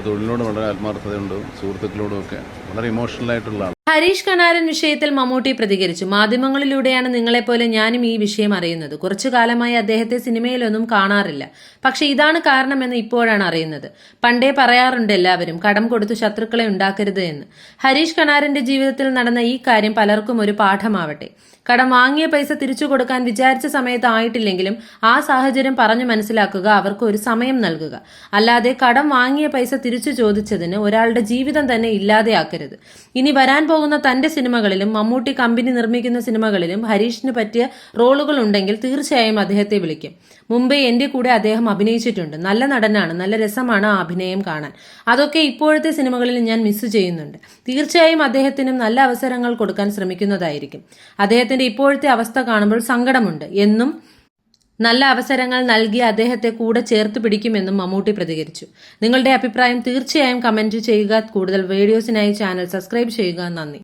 തൊഴിലിനോട് വളരെ ആത്മാർത്ഥതയുണ്ട് സുഹൃത്തുക്കളോടും ഒക്കെ വളരെ ആൾ ഹരീഷ് കനാരൻ വിഷയത്തിൽ മമ്മൂട്ടി പ്രതികരിച്ചു. മാധ്യമങ്ങളിലൂടെയാണ് നിങ്ങളെപ്പോലെ ഞാനും ഈ വിഷയം അറിയുന്നത്. കുറച്ചു കാലമായി അദ്ദേഹത്തെ സിനിമയിലൊന്നും കാണാറില്ല. പക്ഷെ ഇതാണ് കാരണമെന്ന് ഇപ്പോഴാണ് അറിയുന്നത്. പണ്ടേ പറയാറുണ്ട് എല്ലാവരും കടം കൊടുത്തു ശത്രുക്കളെ ഉണ്ടാക്കരുത് എന്ന്. ഹരീഷ് കനാരന്റെ ജീവിതത്തിൽ നടന്ന ഈ കാര്യം പലർക്കും ഒരു പാഠമാവട്ടെ. കടം വാങ്ങിയ പൈസ തിരിച്ചു കൊടുക്കാൻ വിചാരിച്ച സമയത്ത് ആയിട്ടില്ലെങ്കിലും ആ സാഹചര്യം പറഞ്ഞു മനസ്സിലാക്കുക അവർക്ക് ഒരു സമയം നൽകുക. അല്ലാതെ കടം വാങ്ങിയ പൈസ തിരിച്ചു ചോദിച്ചതിന് ഒരാളുടെ ജീവിതം തന്നെ ഇല്ലാതെയാക്കരുത്. ഇനി വരാൻ പോകുന്ന തന്റെ സിനിമകളിലും മമ്മൂട്ടി കമ്പനി നിർമ്മിക്കുന്ന സിനിമകളിലും ഹരീഷിന് പറ്റിയ റോളുകൾ ഉണ്ടെങ്കിൽ തീർച്ചയായും അദ്ദേഹത്തെ വിളിക്കും. മുംബൈ എന്റെ കൂടെ അദ്ദേഹം അഭിനയിച്ചിട്ടുണ്ട്. നല്ല നടനാണ് നല്ല രസമാണ് ആ അഭിനയം കാണാൻ. അതൊക്കെ ഇപ്പോഴത്തെ സിനിമകളിൽ ഞാൻ മിസ് ചെയ്യുന്നുണ്ട്. തീർച്ചയായും അദ്ദേഹത്തിനും നല്ല അവസരങ്ങൾ കൊടുക്കാൻ ശ്രമിക്കുന്നതായിരിക്കും. അദ്ദേഹത്തിന്റെ ഇപ്പോഴത്തെ അവസ്ഥ കാണുമ്പോൾ സങ്കടമുണ്ട്. എന്നും നല്ല അവസരങ്ങൾ നൽകി അദ്ദേഹത്തെ കൂടെ ചേർത്ത് പിടിക്കുമെന്നും മമ്മൂട്ടി പ്രതികരിച്ചു. നിങ്ങളുടെ അഭിപ്രായം തീർച്ചയായും കമന്റ് ചെയ്യുക. കൂടുതൽ വീഡിയോസിനായി ചാനൽ സബ്സ്ക്രൈബ് ചെയ്യുക. നന്ദി.